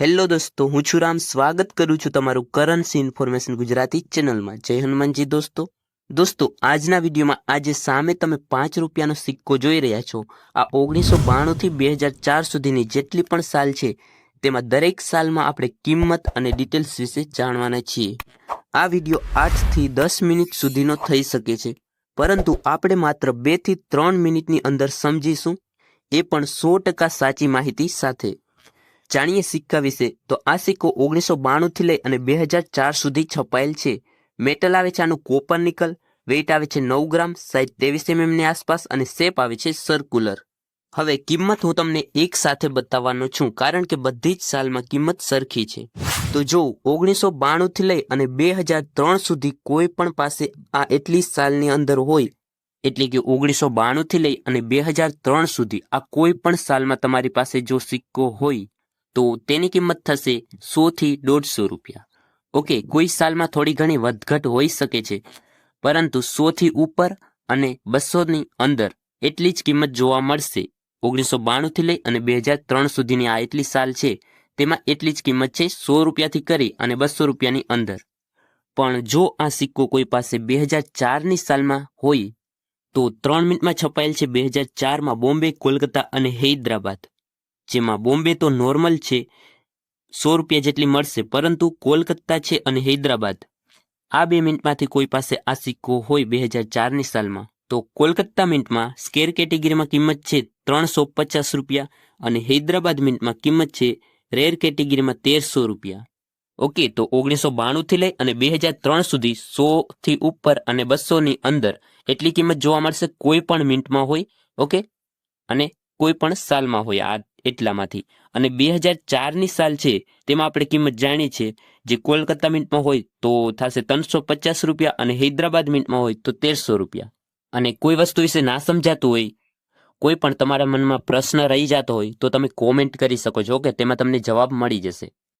Hello દોસ્તો, હું છું રામ. સ્વાગત કરું છું તમારું કરન્સી ઇન્ફોર્મેશન ગુજરાતી ચેનલમાં. જય હનુમાનજી દોસ્તો. દોસ્તો, આજના વિડીયોમાં આજે સામે તમે પાંચ રૂપિયાનો સિક્કો જોઈ રહ્યા છો. આ ઓગણીસો બાણુંથી બે હજાર ચાર સુધીની જેટલી પણ સાલ છે, તેમાં દરેક સાલમાં આપણે કિંમત અને ડિટેલ્સ વિશે જાણવાના છીએ. આ વીડિયો આઠથી દસ મિનિટ સુધીનો થઈ શકે છે, પરંતુ આપણે માત્ર બેથી ત્રણ મિનિટની અંદર સમજીશું. એ પણ સો ટકા સાચી માહિતી સાથે. જાણીએ સિક્કા વિશે. તો આ સિક્કો ઓગણીસો બાણુંથી લઈ અને બે હજાર ચાર સુધી છપાયેલ છે. મેટલ આવે છે આનું કોપર નિકલ, વેઇટ આવે છે નવ ગ્રામ, સાઈઝ ત્રેવીસ એમએમની આસપાસ અને શેપ આવે છે સર્ક્યુલર હવે કિંમત હું તમને એક સાથે બતાવવાનો છું, કારણ કે બધી જ સાલમાં કિંમત સરખી છે. તો જો ઓગણીસો બાણુંથી લઈ અને બે હજાર ત્રણ સુધી કોઈ પણ પાસે આ એટલી સાલની અંદર હોય, એટલે કે ઓગણીસો બાણુંથી લઈ અને બે હજાર ત્રણ સુધી આ કોઈ પણ સાલમાં તમારી પાસે જો સિક્કો હોય તો તેની કિંમત થશે સોથી દોઢસો રૂપિયા. ઓકે, કોઈ સાલમાં થોડી ઘણી વધઘટ હોઈ શકે છે, પરંતુ સોથી ઉપર અને બસોની અંદર એટલી જ કિંમત જોવા મળશે. ઓગણીસો બાણુંથી લઈ અને બે હજાર ત્રણ સુધીની આ એટલી સાલ છે, તેમાં એટલી જ કિંમત છે સો રૂપિયાથી કરી અને બસો રૂપિયાની અંદર. પણ જો આ સિક્કો કોઈ પાસે બે હજાર ચારની સાલમાં હોય, તો ત્રણ મિનિટમાં છપાયેલ છે બે હજાર ચારમાં બોમ્બે, કોલકાતા અને હૈદરાબાદ. જેમાં બોમ્બે તો નોર્મલ છે, સો રૂપિયા જેટલી મળશે, પરંતુ કોલકાતા છે અને હૈદરાબાદ. આ બે મિનિટમાંથી કોઈ પાસે આ સિક્કો હોય બે હજાર ચારની સાલમાં, તો કોલકાતા મિન્ટમાં સ્કેર કેટેગરીમાં કિંમત છે ત્રણસો પચાસ રૂપિયા અને હૈદરાબાદ મિન્ટમાં કિંમત છે રેર કેટેગરીમાં તેરસો રૂપિયા. ઓકે, તો ઓગણીસો બાણુંથી લઈ અને બે હજાર ત્રણ સુધી સોથી ઉપર અને બસોની અંદર એટલી કિંમત જોવા મળશે કોઈ પણ મિન્ટમાં હોય, ઓકે? અને કોઈ પણ સાલમાં હોય આ એટલામાંથી. અને બે હજાર ચારની સાલ છે, તેમાં આપણે કિંમત જાણી છે જે કોલકાતા મિન્ટમાં હોય તો થશે ત્રણસો પચાસ રૂપિયા અને હૈદરાબાદ મિન્ટમાં હોય તો તેરસો રૂપિયા. અને કોઈ વસ્તુ વિશે ના સમજાતું હોય, કોઈ પણ તમારા મનમાં પ્રશ્ન રહી જતો હોય, તો તમે કોમેન્ટ કરી શકો છો કે તેમાં તમને જવાબ મળી જશે.